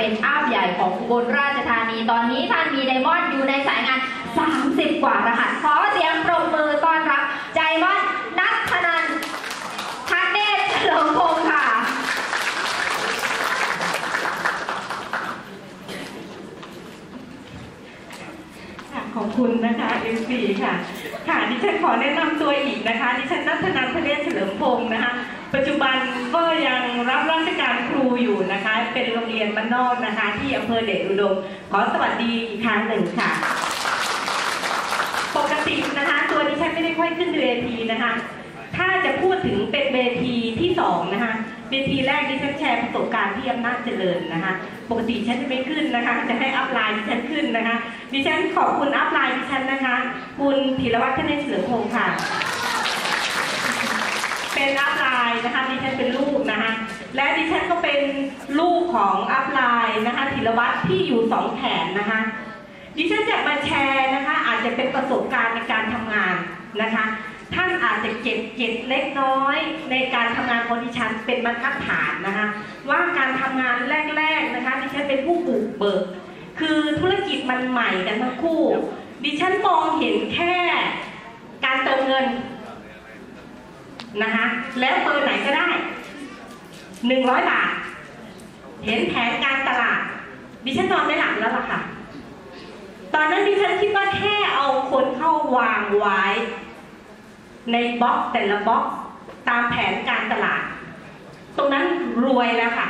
เป็นอาบใหญ่ของอุบลราชธานี ตอนนี้ท่านมีไดมอนด์อยู่ในสายงาน 30 กว่ารหัส ขอเสียงปรบมือต้อนรับไดมอนด์นัทธนันทักเนศเฉลิมพงศ์ค่ะ ขอบคุณนะคะ MC ค่ะ ค่ะ ดิฉันขอแนะนำตัวอีกนะคะ ดิฉันนัทนันทเนศเฉลิมพงศ์นะคะ ปัจจุบันก็ยังรับรา อยู่นะคะ เป็นโรงเรียนบ้านนอกนะคะ ที่อำเภอเดชอุดม ขอสวัสดีอีกครั้งหนึ่งค่ะ ปกตินะคะ ตัวดิฉันไม่ได้ค่อยขึ้นเวทีนะคะ ถ้าจะพูดถึงเป็นเวทีที่สองนะคะเวทีแรกดิฉันแชร์ประสบการณ์ที่อำนาจเจริญนะคะ ปกติฉันจะไม่ขึ้นนะคะ จะให้อัพไลน์ดิฉันขึ้นนะคะ ดิฉันขอบคุณอัพไลน์ดิฉันนะคะ คุณธีรวัฒน์คเนศเฉลิมพงศ์ค่ะ เป็นอัพไลน์นะคะดิฉันเป็นลูกนะคะ และดิฉันก็เป็นลูกของอัพไลน์นะคะธีรวัฒน์ที่อยู่สองแขนนะคะดิฉันจะมาแชร์นะคะอาจจะเป็นประสบการณ์ในการทำงานนะคะ ท่านอาจจะเก็บเก็บเล็กน้อย ในการทำงานของดิฉันเป็นบรรทัดฐานนะคะ ว่าการทำงานแรกๆนะคะดิฉันเป็นผู้บุกเบิก คือธุรกิจมันใหม่กันทั้งคู่ ดิฉันมองเห็นแค่การเติมเงินนะคะแล้วเบอร์ไหนก็ได้ หนึ่งร้อยบาท เห็นแผนการตลาด ดิฉันนอนไม่หลับแล้วล่ะค่ะ ตอนนั้นดิฉันคิดว่าแค่เอาคนเข้าวางไว้ ในบล็อกแต่ละบล็อกตามแผนการตลาด ตรงนั้นรวยแล้วค่ะ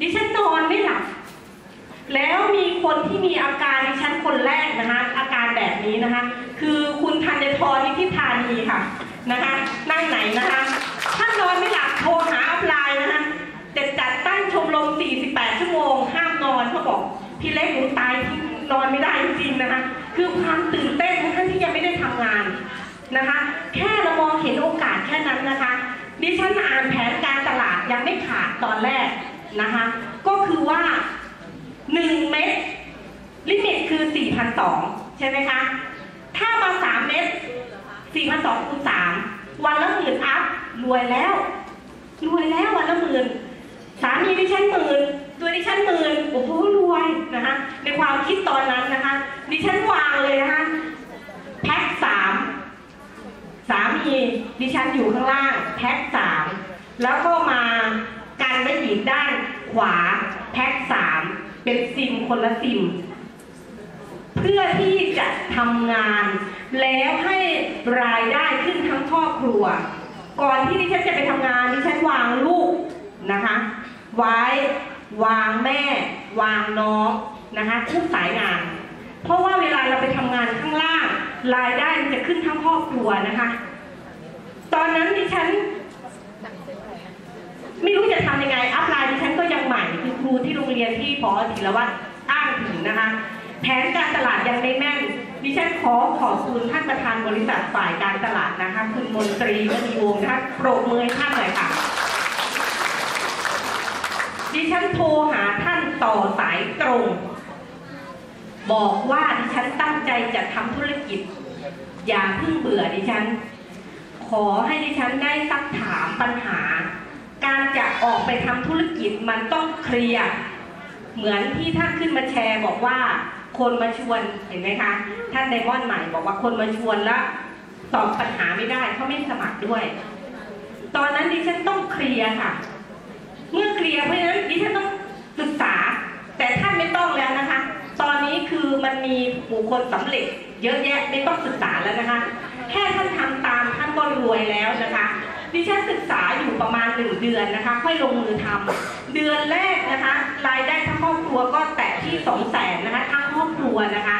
ดิฉันนอนไม่หลับ แล้วมีคนที่มีอาการดิฉันคนแรกนะคะ อาการแบบนี้นะคะ คือคุณธัญทรนิธิธานีค่ะนะคะนั่งไหนนะคะท่านนอนไม่หลับโทราอัพไลน์นะคะจะจัดตั้งชมรม 48 ชั่วโมง ห้ามนอนเขาบอก พี่เล็กหนูตายที่นอนไม่ได้จริงๆนะคะ คือความตื่นเต้นทั้งที่ยังไม่ได้ทำงานนะคะ แค่เรามองเห็นโอกาสแค่นั้นนะคะ ดิฉันอ่านแผนการตลาดยังไม่ขาดตอนแรกนะคะ ก็คือว่า 1 เม็ดลิมิตคือ4,200ใช่ไหมคะ ถ้ามา 3 เม็ด4,200คูณ3วันละหมื่นอัพรวยแล้ว รวยแล้ววันละหมื่นสามีดิฉันหมื่นตัวดิฉันหมื่นโอ้โหรวยนะคะในความคิดตอนนั้นนะคะดิฉันวางเลยนะคะแพ็คสามสามีดิฉันอยู่ข้างล่างแพ็คสามแล้วก็มากันไว้อีกด้านขวาแพ็คสามเป็นซิมคนละซิม เพื่อที่จะทำงาน แล้วให้รายได้ขึ้นทั้งครอบครัว ก่อนที่ดิฉันจะไปท ดิฉันวางลูกนะคะ ไว้วางแม่ วางน้องนะคะทุกสายงาน เพราะว่าเวลาเราไปทำงานข้างล่าง รายได้มันจะขึ้นทั้งครอบครัวนะคะ ตอนนั้นดิฉัน ไม่รู้จะทำยังไง อัพไลน์ดิฉันก็ยังใหม่คือครูที่โรงเรียนที่พอธีรวัตรอ้างถึงนะคะ แผนการตลาดยังไม่แม่น ดิฉันขอขอบคุณท่านประธานบริษัทฝ่ายการตลาดนะคะคุณมนตรีมณีวงศ์นะคะโปรบมือท่านหน่อยค่ะ ดิฉันโทรหาท่านต่อสายตรง บอกว่าดิฉันตั้งใจจะทำธุรกิจ อย่าเพิ่งเบื่อดิฉัน ขอให้ดิฉันได้ซักถามปัญหา การจะออกไปทำธุรกิจมันต้องเคลียร์เหมือนที่ท่านขึ้นมาแชร์บอกว่า คนมาชวนเห็นไหมคะ ท่านไดมอนด์ใหม่บอกว่าคนมาชวนแล้วตอบปัญหาไม่ได้เขาไม่สมัครด้วย ตอนนั้นดิฉันต้องเคลียร์ค่ะ เมื่อเคลียร์เพราะฉะนั้นดิฉันต้องศึกษา แต่ท่านไม่ต้องแล้วนะคะ ตอนนี้คือมันมีบุคคลสำเร็จ เยอะแยะไม่ต้องศึกษาแล้วนะคะ แค่ท่านทำตามท่านก็รวยแล้วนะคะดิฉันศึกษาอยู่ประมาณหนึ่งเดือนนะคะ ค่อยลงมือทำเดือนแรกนะคะ รายได้ทั้งครอบครัวก็แตะที่สองแสนนะคะทั้ง ครัวนะคะ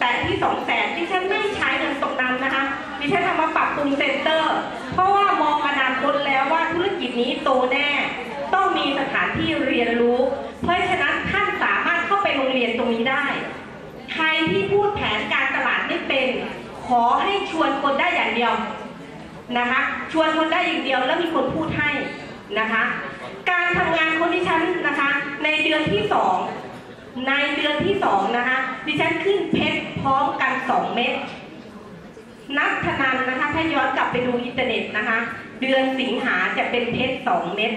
แต่ที่สองแสนดิฉันไม่ใช้เงินตรงนั้นนะคะดิฉันทำมาปรับปรุงเซ็นเตอร์ เพราะว่ามองอนาคตแล้วว่าธุรกิจนี้โตแน่ ต้องมีสถานที่เรียนรู้ เพราะฉะนั้นท่านสามารถเข้าไปโรงเรียนตรงนี้ได้ ใครที่พูดแผนการตลาดไม่เป็น ขอให้ชวนคนได้อย่างเดียวนะคะชวนคนได้อย่างเดียวแล้วมีคนพูดให้นะคะ การทำงานของดิฉันนะคะ ในเดือนที่สอง ในเดือนที่สองนะคะ ดิฉันขึ้นเพชรพร้อมกันสองเม็ดนับธนันนะคะ ถ้าย้อนกลับไปดูอินเทอร์เน็ตนะคะ เดือนสิงหาจะเป็นเพชรสองเม็ด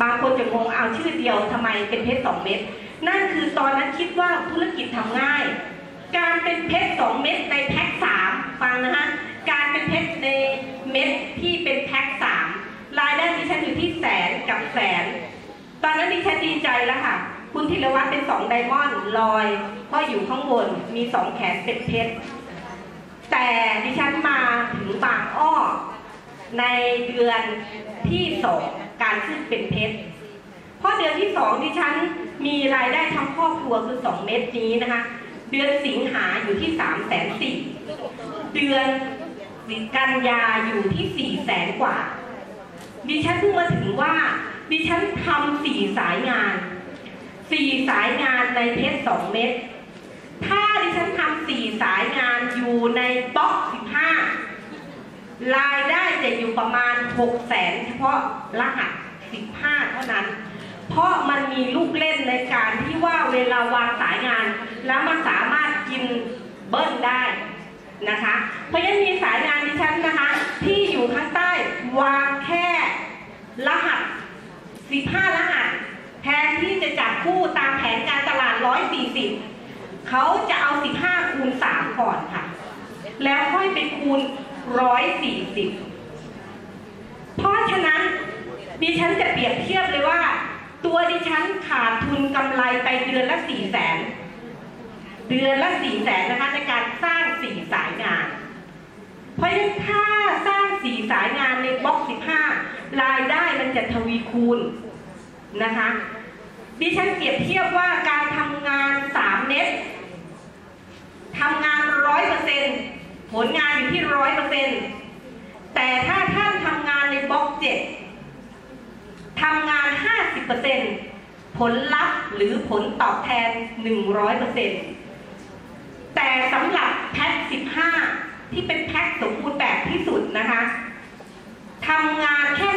บางคนจะงงเอาชื่อเดียวทำไมเป็นเพชรสองเม็ดนั่นคือตอนนั้นคิดว่าธุรกิจทำง่าย การเป็นเพชรสองเม็ดในแพ็คสามฟังนะฮะการเป็นเพชรในเม็ดที่เป็นแพ็คสามรายได้ดิฉันอยู่ที่แสนกับแสน ตอนนั้นดิฉันดีใจแล้วค่ะ คุณธีรวัตรเป็นสองไดมอนด์ลอยก็อยู่ข้างบนมีสองแขนเป็นเพชรแต่ดิฉันมาถึงบางอ้อ ในเดือนที่สองการขึ้นเป็นเพชรเพราะเดือนที่สองดิฉันมีรายได้ทั้งครอบครัวคือสองเม็ดนี้นะคะ เดือนสิงหาอยู่ที่สามแสนสี่เดือนกันยาอยู่ที่สี่แสนกว่าดิฉันเพิ่งมาถึงว่าดิฉันทำสี่สายงาน สี่สายงานในเพชรสองเม็ด ถ้าดิฉันทำสี่สายงานอยู่ในบล็อกสิบห้ารายได้จะอยู่ประมาณหกแสนเฉพาะรหัสสิบห้าเท่านั้น เพราะมันมีลูกเล่นในการที่ว่าเวลาวางสายงาน แล้วมันสามารถกินเบิ้ลได้นะคะ เพราะฉะนั้นมีสายงานดิฉันนะคะ ที่อยู่ข้างใต้วางแค่รหัส 15 รหัส แทนที่จะจับคู่ตามแผนการตลาด 140 เขาจะเอา 15 คูณ 3 ก่อนค่ะ แล้วค่อยไปคูณ 140 เพราะฉะนั้นดิฉันจะเปรียบเทียบเลยว่า ตัวดิฉันขาดทุนกำไรไปเดือนละ 4 แสน เดือนละ 4 แสนนะคะในการสร้าง 4 สายงาน เพราะฉะนั้นถ้าสร้าง 4 สายงานในบล็อก 15 รายได้มันจะทวีคูณ นะคะดิฉันเปรียบเทียบว่าการทำงาน3เน็ตทำงาน100%ผลงานอยู่ที่100%แต่ถ้าท่านทำงานในบล็อก7ทำงาน 50%ผลลัพธ์หรือผลตอบแทน 100%แต่สำหรับแพ็ค15 ที่เป็นแพ็คสมบูรณ์แบบที่สุดนะคะทำงานแค่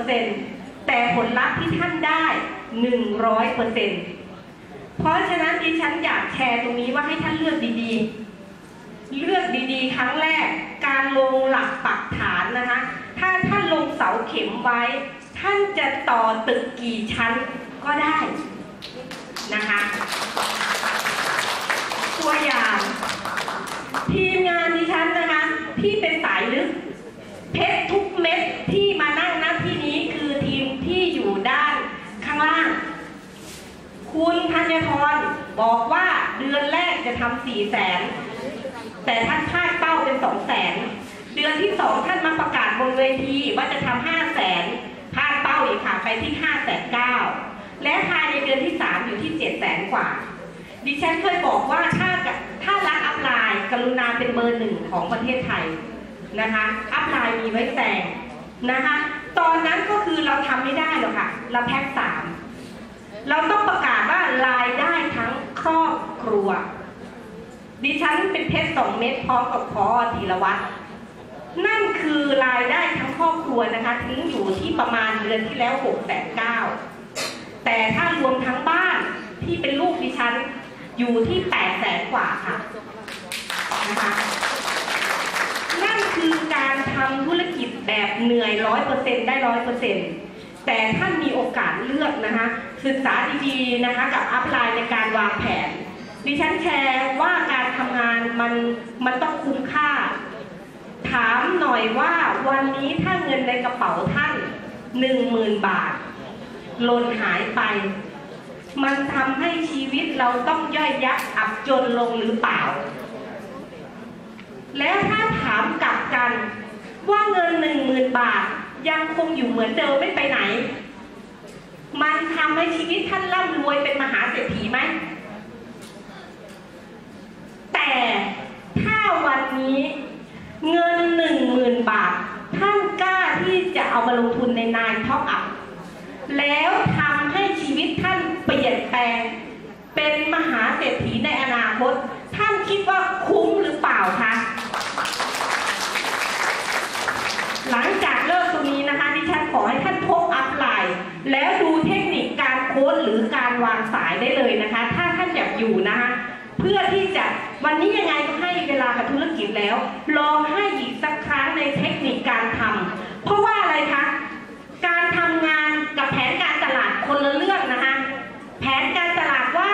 30% แต่ผลลัพธ์ที่ท่านได้หนึ่งร้อยเพราะฉะนั้นดิฉันอยากแชร์ตรงนี้ว่าให้ท่านเลือกดีๆ เลือกดีๆ ครั้งแรกการลงหลักปักฐานนะคะ ถ้าท่านลงเสาเข็มไว้ ท่านจะต่อตึกกี่ชั้นก็ได้นะคะ ตัวอย่าง ทีมงานดิฉันนะคะ ที่เป็นสายลึก เพชรทุกเม็ดที่มานั่งณที่นี้คือทีมที่อยู่ด้านข้างล่าง คุณธัญทรบอกว่าเดือนแรกจะ ทำสี่แสนแต่ท่านพลาดเป้าเป็นสองแสนเดือนที่สองท่านมาประกาศบนเวทีว่าจะทำห้าแสนพลาดเป้าอีกค่ะไปที่ห้าแสนเก้าและภายในเดือนที่สามอยู่ที่เจ็ดแสนกว่า ดิฉันเคยบอกว่าถ้าถ้ารักอัพไลน์ กรุณาเป็นเบอร์หนึ่งของประเทศไทยนะคะอัพไลน์มีไว้แซงนะคะตอนนั้นก็คือเราทำไม่ได้หรอกค่ะ เราแพ็คสามเราต้องประกาศว่ารายได้ทั้งครอบครัว ดิฉันเป็นเพชรสองเม็ดพร้อมกับพอธีรวัตรนั่นคือรายได้ทั้งครอบครัวนะคะถึงอยู่ที่ประมาณเดือนที่แล้วหกแสนเก้าแต่ถ้ารวมทั้งบ้านที่เป็นลูกดิฉันอยู่ที่แปดแสนกว่าค่ะนะคะนั่นคือการทำธุรกิจแบบเหนื่อยร้อยเปอร์เซ็นได้ร้อยเปอร์เซ็นแต่ท่านมีโอกาสเลือกนะคะศึกษาดีๆนะคะกับอัพไลน์ในการวางแผน ดิฉันแชร์ว่าการทำงานมันมันต้องคุ้มค่า ถามหน่อยว่าวันนี้ถ้าเงินในกระเป๋าท่านหนึ่งหมื่นบาทหล่นหายไป มันทำให้ชีวิตเราต้องย่อยยับอับจนลงหรือเปล่า แล้วถ้าถามกลับกัน ว่าเงินหนึ่งหมื่นบาทยังคงอยู่เหมือนเดิมไม่ไปไหน มันทำให้ชีวิตท่านร่ำรวยเป็นมหาเศรษฐีไหม ถ้าวันนี้เงินหนึ่งหมื่นบาท ท่านกล้าที่จะเอามาลงทุนในนายท็อปอัพแล้วทำให้ชีวิตท่านเปลี่ยนแปลง เป็นมหาเศรษฐีในอนาคต ท่านคิดว่าคุ้มหรือเปล่าคะหลังจากเลิกตรงนี้นะคะดิฉันขอให้ท่านพกอัพไลน์แล้วดูเทคนิคการโค้ดหรือการวางสายได้เลยนะคะ ถ้าท่านอยากอยู่นะคะเพื่อที่จะ วันนี้ยังไงก็ให้เวลากับธุรกิจแล้ว ลองให้อีกสักครั้งในเทคนิคการทำ เพราะว่าอะไรคะ การทำงานกับแผนการตลาดคนละเรื่องนะคะ แผนการตลาดว่า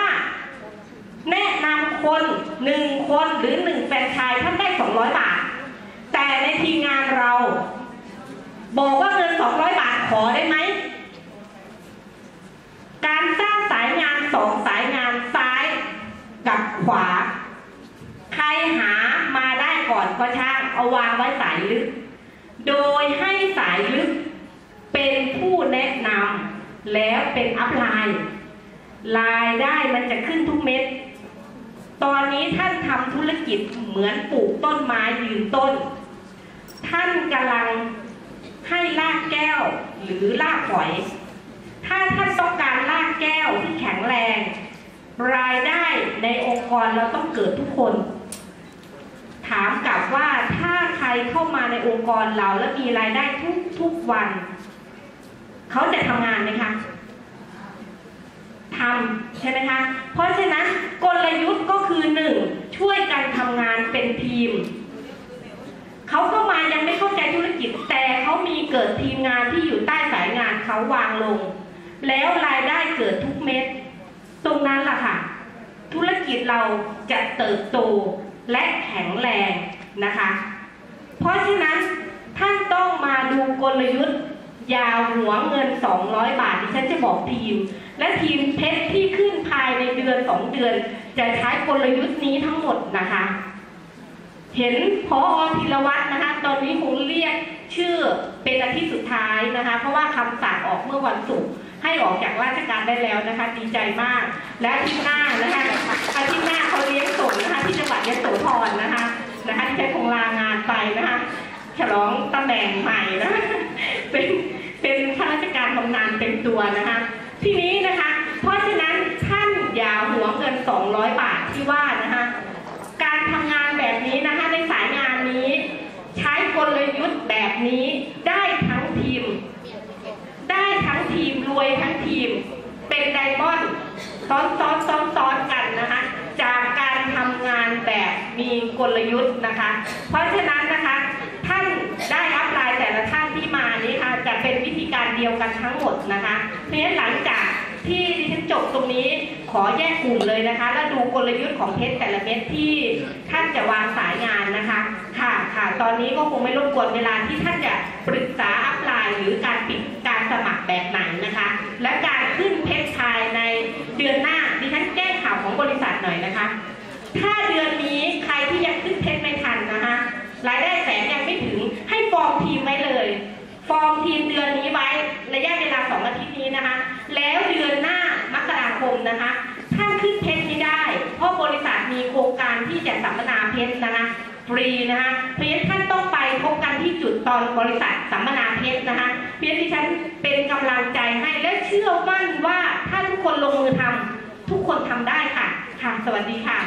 แนะนำคนหนึ่งคนหรือหนึ่งแฟนชายท่านได้สองร้อยบาท แต่ในทีงานเรา บอกว่าเงินสองร้อยบาทขอได้ไหมการสร้างสายงานสองสายงานซ้ายกับขวา หามาได้ก่อนก็ช่างเอาวางไว้สายลึก โดยให้สายลึกเป็นผู้แนะนำแล้วเป็นอัพไลน์รายได้มันจะขึ้นทุกเม็ด ตอนนี้ท่านทำธุรกิจเหมือนปลูกต้นไม้ยืนต้น ท่านกำลังให้รากแก้วหรือรากฝอย ถ้าท่านต้องการรากแก้วที่แข็งแรง รายได้ในองค์กรเราต้องเกิดทุกคน ถามกลับว่าถ้าใครเข้ามาในองค์กรเราแล้วมีรายได้ทุกทุกวัน เขาจะทำงานไหมคะทำใช่ไหมคะ เพราะฉะนั้นกลยุทธ์ก็คือหนึ่งช่วยกันทำงานเป็นทีม เขาก็มายังไม่เข้าใจธุรกิจ แต่เขามีเกิดทีมงานที่อยู่ใต้สายงานเขาวางลง แล้วรายได้เกิดทุกเม็ด ตรงนั้นล่ะค่ะ ธุรกิจเราจะเติบโต และแข็งแรงนะคะ เพราะฉะนั้นท่านต้องมาดูกลยุทธ์ยาหัวเงิน 200 บาทที่ฉันจะบอกทีม และทีมเพชรที่ขึ้นภายในเดือน 2 เดือน จะใช้กลยุทธ์นี้ทั้งหมดนะคะ เห็นพอธีรวัตรนะคะ ตอนนี้คงเรียก ชื่อเป็นอาทิตย์สุดท้ายนะคะ เพราะว่าคำสั่งออกเมื่อวันศุกร์ให้ออกจากราชการได้แล้วนะคะ ดีใจมาก และอาทิตย์หน้านะคะอาทิตย์หน้าเขาเลี้ยงส่งนะคะที่จังหวัดยะโสธรนะคะนะคะที่ฉันคงลางานไปนะคะฉลองตำแหน่งใหม่นะเป็นเป็นข้าราชการบำนาญเต็มตัวนะคะ ทีนี้นะคะ เพราะฉะนั้นท่านอย่าหัวเงิน 200 บาทที่ว่านะคะการทำงานนะคะในสายงานนี้ ใช้กลยุทธ์แบบนี้ได้ทั้งทีม ได้ทั้งทีมรวยทั้งทีม เป็นไดมอนด์ ซ้อนซ้อนซ้อนซ้อนกันนะคะ จากการทำงานแบบมีกลยุทธ์นะคะ เพราะฉะนั้นนะคะ ท่านได้อัพไลน์แต่ละท่านที่มานี้ค่ะจะเป็นวิธีการเดียวกันทั้งหมดนะคะเพราะฉะนั้นหลังจาก รงนี้ขอแยกกลุ่มเลยนะคะ แล้วดูกลยุทธ์ของเพชรแต่ละเม็ดที่ท่านจะวางสายงานนะคะ ค่ะค่ะ ตอนนี้ก็คงไม่รบกวนเวลาที่ท่านจะปรึกษาอัพไลน์หรือการปิดการสมัครแบบไหนนะคะ และการขึ้นเพชรภายในเดือนหน้าดิฉันแจ้งข่าวของบริษัทหน่อยนะคะ ถ้าเดือนนี้ใครที่ยังขึ้นเพชรไม่ทันนะคะรายได้แสนยังไม่ถึงให้ฟอร์มทีมไว้เลย ฟอร์มทีมเดือนนี้ไว้ระยะเวลาสองอาทิตย์นี้นะคะ รีนะคะเพราะฉะนั้นท่านต้องไปพบกันที่จุดตอนบริษัทสัมมนาเพชรนะคะเพราะฉะนั้นที่ฉันเป็นกำลังใจให้และเชื่อมั่นว่าถ้าทุกคนลงมือทำทุกคนทำได้ค่ะค่ะสวัสดีค่ะ